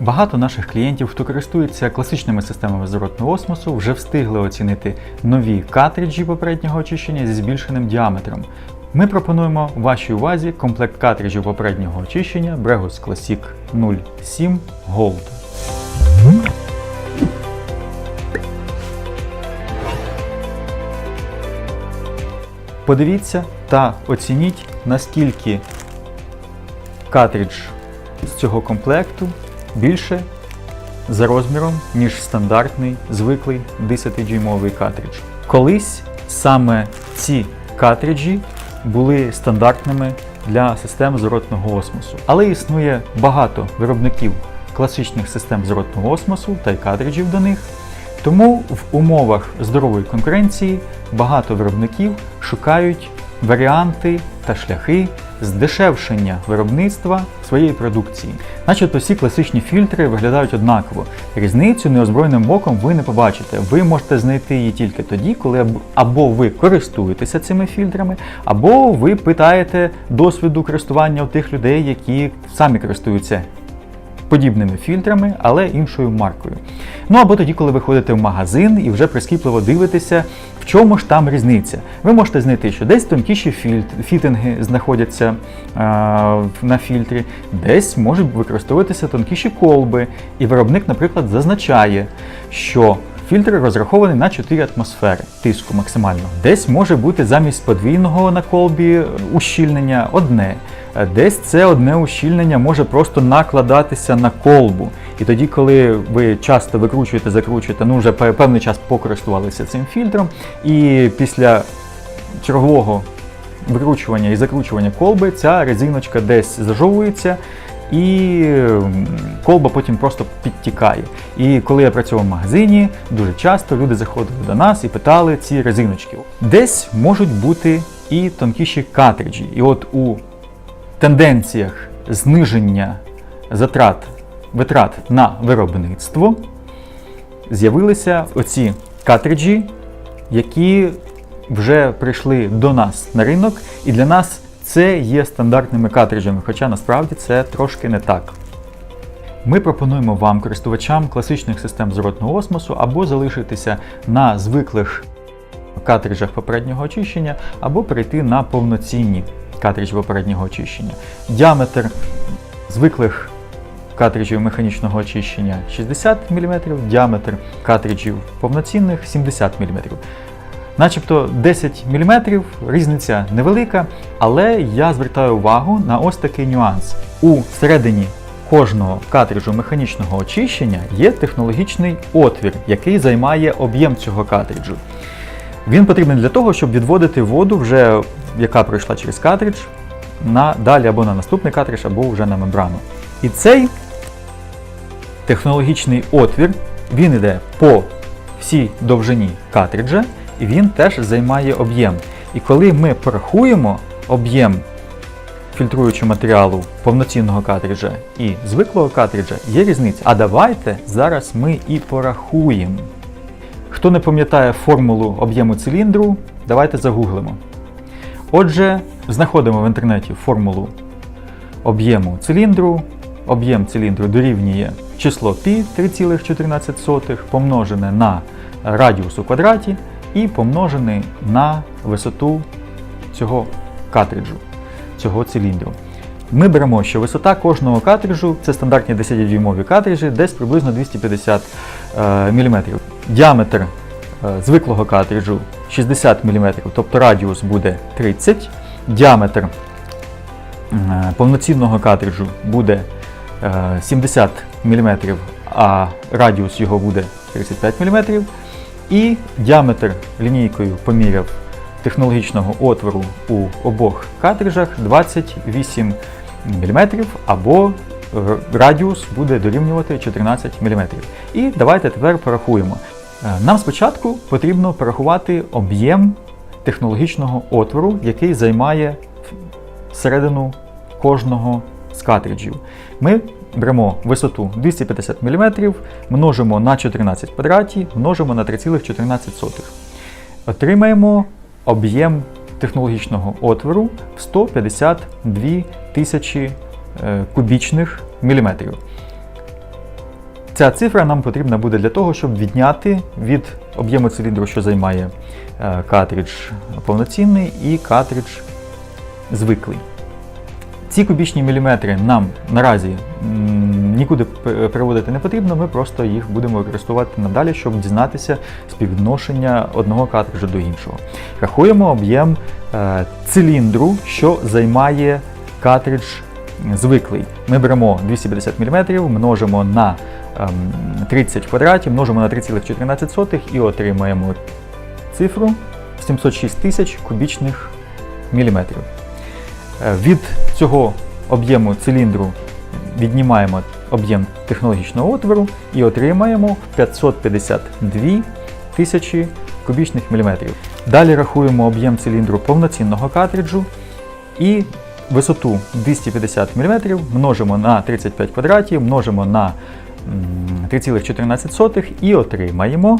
Багато наших клієнтів, хто користується класичними системами зворотного осмосу, вже встигли оцінити нові картриджі попереднього очищення зі збільшеним діаметром. Ми пропонуємо вашій увазі комплект картриджів попереднього очищення Bregus Classic 07 Gold. Подивіться та оцініть, наскільки картридж з цього комплекту більше за розміром, ніж стандартний звиклий 10-дюймовий картридж. Колись саме ці картриджі були стандартними для систем зворотного осмосу. Але існує багато виробників класичних систем зворотного осмосу та й картриджів до них. Тому в умовах здорової конкуренції багато виробників шукають варіанти та шляхи здешевшення виробництва своєї продукції. Начебто всі класичні фільтри виглядають однаково. Різницю неозброєним оком ви не побачите. Ви можете знайти її тільки тоді, коли або ви користуєтеся цими фільтрами, або ви питаєте досвіду користування у тих людей, які самі користуються подібними фільтрами, але іншою маркою. Ну або тоді, коли ви ходите в магазин і вже прискіпливо дивитеся, в чому ж там різниця. Ви можете знайти, що десь тонкіші фільт- фітинги знаходяться е, на фільтрі, десь можуть використовуватися тонкіші колби. І виробник, наприклад, зазначає, що Фільтр розрахований на 4 атмосфери тиску максимального. Десь може бути замість подвійного на колбі ущільнення одне. Е, Десь це одне ущільнення може просто накладатися на колбу. І тоді, коли ви часто викручуєте, закручуєте, ну вже певний час покористувалися цим фільтром, і після чергового викручування і закручування колби ця резиночка десь зажовується. І колба потім просто підтікає. І коли я працював в магазині, дуже часто люди заходили до нас і питали ці резиночки. Десь можуть бути і тонкіші картриджі. І от у тенденціях зниження затрат витрат на виробництво з'явилися оці картриджі, які вже прийшли до нас на ринок, і для нас це є стандартними картриджами, хоча насправді це трошки не так. Ми пропонуємо вам, користувачам класичних систем зворотного осмосу, або залишитися на звиклих картриджах попереднього очищення, або перейти на повноцінні картриджі попереднього очищення. Діаметр звиклих картриджів механічного очищення 60 мм, діаметр картриджів повноцінних 70 мм. Начебто 10 мм, різниця невелика, але я звертаю увагу на ось такий нюанс. У середині кожного картриджу механічного очищення є технологічний отвір, який займає об'єм цього картриджу. Він потрібен для того, щоб відводити воду, вже, яка пройшла через картридж, на далі або на наступний картридж, або вже на мембрану. І цей технологічний отвір, він йде по всій довжині картриджа, і він теж займає об'єм. І коли ми порахуємо об'єм фільтруючого матеріалу повноцінного картриджа і звиклого картриджа, є різниця. А давайте зараз ми і порахуємо. Хто не пам'ятає формулу об'єму циліндру, давайте загуглимо. Отже, знаходимо в інтернеті формулу об'єму циліндру. Об'єм циліндру дорівнює число π 3,14 помножене на радіус у квадраті і помножене на висоту цього картриджу, цього циліндру. Ми беремо, що висота кожного картриджу, це стандартні 10-дюймові картриджі, десь приблизно 250 мм. Діаметр е, звиклого картриджу 60 мм, тобто радіус буде 30 діаметр е, повноцінного картриджу буде е, 70 мм, а радіус його буде 35 мм. І діаметр лінійкою поміряв технологічного отвору у обох картриджах 28 мм, або е, радіус буде дорівнювати 14 мм. І давайте тепер порахуємо. Е, Нам спочатку потрібно порахувати об'єм технологічного отвору, який займає середину кожного з картриджів. Ми беремо висоту 250 мм, множимо на 14 квадраті, множимо на 3,14. Отримаємо об'єм технологічного отвору в 152 тисячі е, кубічних міліметрів. Ця цифра нам потрібна буде для того, щоб відняти від об'єму циліндру, що займає е, картридж повноцінний і картридж звиклий. Ці кубічні міліметри нам наразі нікуди п- переводити не потрібно, ми просто їх будемо використовувати надалі, щоб дізнатися співвідношення одного картриджа до іншого. Рахуємо об'єм е, циліндру, що займає картридж звиклий. Ми беремо 250 мм, множимо на 30 квадратів, множимо на 3,14 і отримаємо цифру 706 тисяч кубічних міліметрів. Е, Від цього об'єму циліндру віднімаємо об'єм технологічного отвору і отримаємо 552 тисячі кубічних міліметрів. Далі рахуємо об'єм циліндру повноцінного картриджу і висоту 250 мм множимо на 35 квадратів, множимо на 3,14 і отримаємо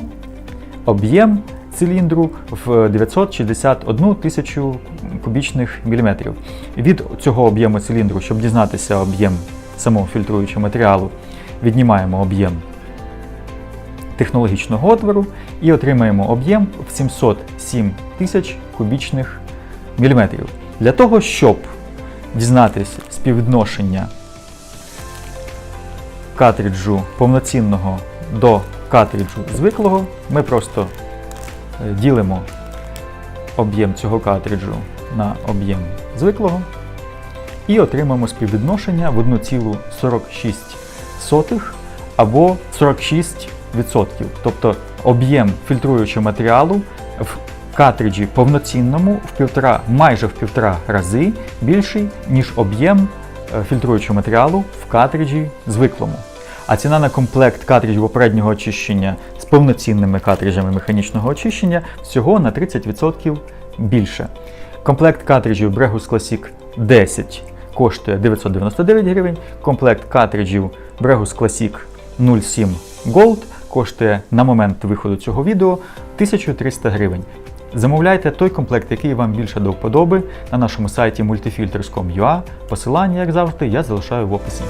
об'єм циліндру в 961 тисячу кубічних міліметрів. Від цього об'єму циліндру, щоб дізнатися об'єм самого фільтруючого матеріалу, віднімаємо об'єм технологічного отвору і отримаємо об'єм в 707 тисяч кубічних міліметрів. Для того, щоб дізнатися співвідношення картриджу повноцінного до картриджу звиклого, ми просто е, ділимо об'єм цього картриджу на об'єм звиклого і отримаємо співвідношення в 1,46 або 46%. Тобто об'єм фільтруючого матеріалу в картриджі повноцінному в півтора, майже в півтора рази більший, ніж об'єм фільтруючого матеріалу в картриджі звиклому. А ціна на комплект картриджів попереднього очищення з повноцінними картриджами механічного очищення всього на 30% більше. Комплект картриджів Bregus Classic 10 коштує 999 гривень. Комплект картриджів Bregus Classic 07 Gold коштує на момент виходу цього відео 1300 гривень. Замовляйте той комплект, який вам більше до вподоби на нашому сайті multifilters.com.ua. Посилання, як завжди, я залишаю в описі.